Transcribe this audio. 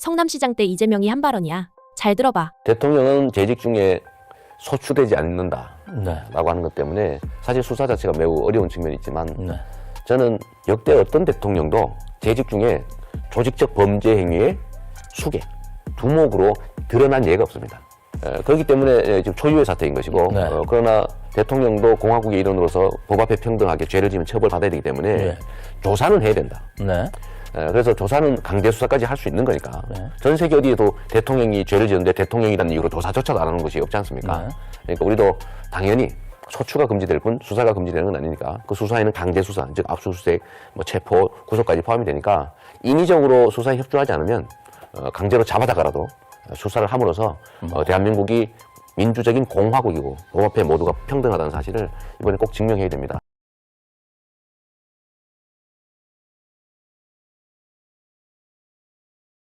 성남시장 때 이재명이 한 발언이야. 잘 들어봐. 대통령은 재직 중에 소추되지 않는다라고 네. 하는 것 때문에 사실 수사 자체가 매우 어려운 측면이 있지만 네. 저는 역대 어떤 대통령도 재직 중에 조직적 범죄 행위의 수계, 두목으로 드러난 예가 없습니다. 에, 그렇기 때문에 에, 지금 초유의 사태인 것이고 네. 어, 그러나 대통령도 공화국의 일원으로서 법 앞에 평등하게 죄를 지면 처벌받아야 되기 때문에 네. 조사는 해야 된다. 네. 에, 그래서 조사는 강제 수사까지 할 수 있는 거니까 네. 전 세계 어디에도 대통령이 죄를 지었는데 대통령이라는 이유로 조사조차도 안 하는 것이 없지 않습니까? 네. 그러니까 우리도 당연히 소추가 금지될 뿐 수사가 금지되는 건 아니니까 그 수사에는 강제 수사, 즉 압수수색, 뭐 체포, 구속까지 포함이 되니까 인위적으로 수사에 협조하지 않으면 어, 강제로 잡아다가라도 수사를 함으로써 어, 대한민국이 민주적인 공화국이고 법 앞에 모두가 평등하다는 사실을 이번에 꼭 증명해야 됩니다.